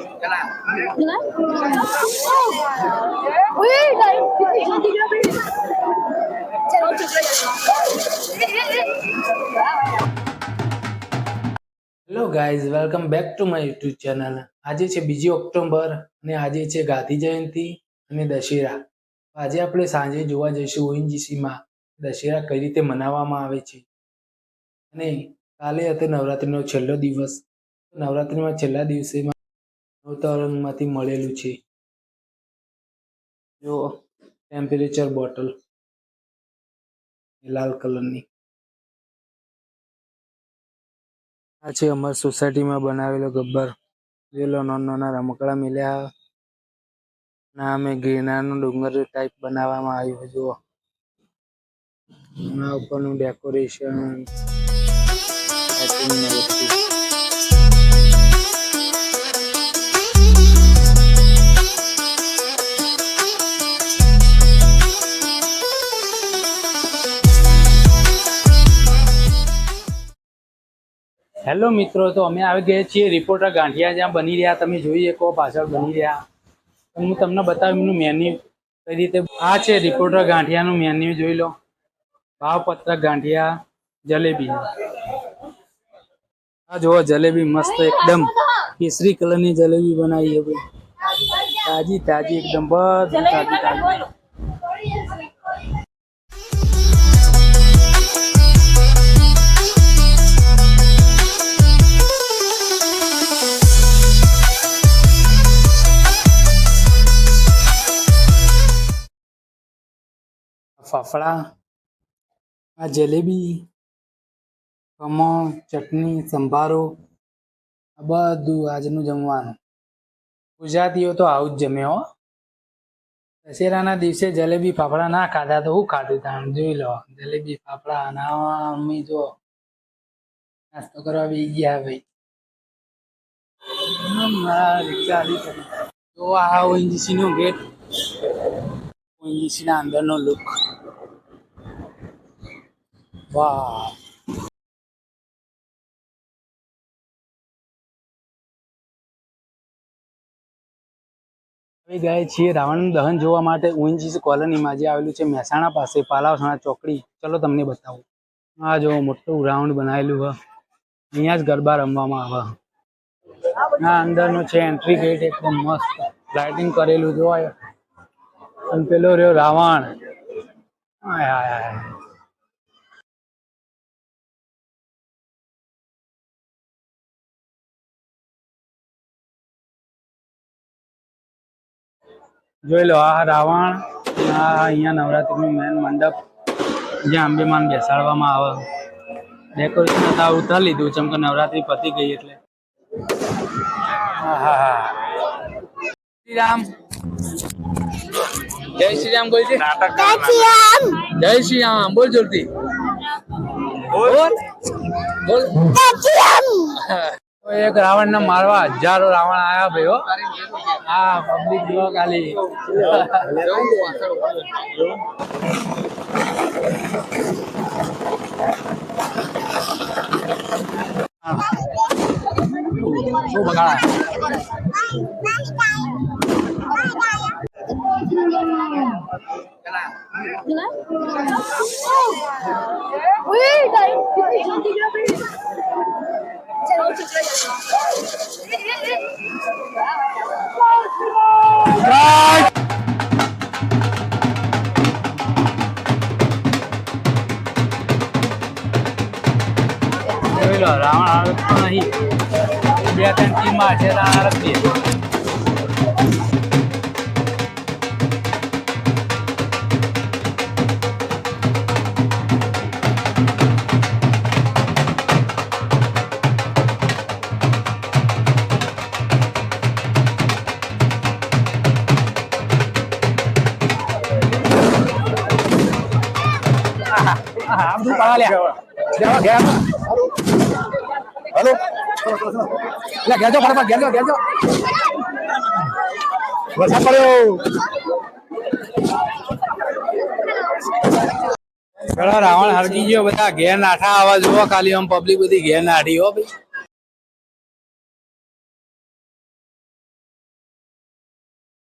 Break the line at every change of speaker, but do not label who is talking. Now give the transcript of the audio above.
Hello guys welcome back to my YouTube channel આજે છે બીજી ઓક્ટોબર અને આજે છે ગાંધી જયંતિ અને દશેરા. આજે આપણે સાંજે જોવા જઈશું ઓએનજીસીમાં દશેરા કઈ રીતે મનાવવામાં આવે છે. અને કાલે હતો નવરાત્રીનો છેલ્લો દિવસ. નવરાત્રીમાં છેલ્લા દિવસેમાં નવતરંગમાંથી મળેલું છે. જો ટેમ્પરેચર બોટલ લાલ કલરની. આ છે અમારી સોસાયટીમાં બનાવેલો ગબ્બર. જેલો નાના રમકડા મળ્યા ના અમે ગિરનારનો ડુંગર ટાઈપ બનાવવામાં આવ્યું, જુઓ. ઉપરનું ડેકોરેશન હેલો મિત્રો, તો અમે આવી ગયા છીએ રિપોર્ટર ગાંઠિયા જ્યાં બની રહ્યા. તમે જોઈ શકો પાછળ બની રહ્યા. હું તમને બતાવીનું મેન્યુ કઈ રીતે આ છે રિપોર્ટર ગાંઠિયાનું મેન્યુ જોઈ લો. ભાવપત્રક ગાંઠિયા, જલેબી. આ જુઓ, જલેબી મસ્ત એકદમ કેસરી કલરની જલેબી બનાવી છે તાજી તાજી, એકદમ બધું તાજી તાજી. ફાફડા, આ જલેબી ખમણ ચટણી, સંભારો, આ બધું આજનું જમવાનું. ગુજરાતીઓ તો આવું જ જમે હો. દશેરાના દિવસે જલેબી, ફાફડા ના ખાધા તો હું ખાધું તાણ? જોઈ લો, જલેબી, ફાફડા ના મમ્મી જો નાસ્તો કરવા બી ગયા ભાઈ. તો આ ઓએનજીસી નો ગેટ ઓએનજીસી ના અંદરનો લુક વાહ. હવે ગયા છીએ રાવણ દહન જોવા માટે ઓએનજીસી કોલોનીમાં, જે આવેલું છે મહેસાણા પાસે, પાલાવસાણા ચોકડી. ચલો તમને બતાવું. આ જો મોટું ગ્રાઉન્ડ બનાવેલું છે અહીંયા જ ગરબા રમવામાં આવે આ અંદરનું છે એન્ટ્રી ગેટ એકદમ મસ્ત. લાઇટિંગ કરેલું, જોવાય. અને પેલો રહ્યો રાવણ. આય હાય હાય જોઈ લો આ રાવણ આ અહીંયા નવરાત્રિનું મેન મંડપ જ્યાં અંબેમાન બેસાડવામાં આવે. ડેકોરેશન હતા ઉતારી લીધું ચમ કે નવરાત્રી પતી ગઈ એટલે. આહાહા. શ્રી રામ જય શ્રી રામ બોલ જય શ્રી રામ બોલ જોરથી. બોલ. બોલ. એક રાવણ ને મારવા હજારો રાવણ આયા ભાઈઓ હો પબ્લિક જો ખાલી શું બગાડા લો રાવણ આવે તો નહીં બે ત્રણ ટીમમાં છે રાવણ આવે છે આ બધું પાડા લ્યા જવા ગયા
હેલો.
એટલે ગેજો ફટાફટ ગેજો જાઓ
વરસાદ પડ્યો.
રાવણ હરકી ગયો, બધા ઘેર નાઠા આવા જુઓ, ખાલી આમ પબ્લિક બધી ઘેર નાઠી, હો ભાઈ.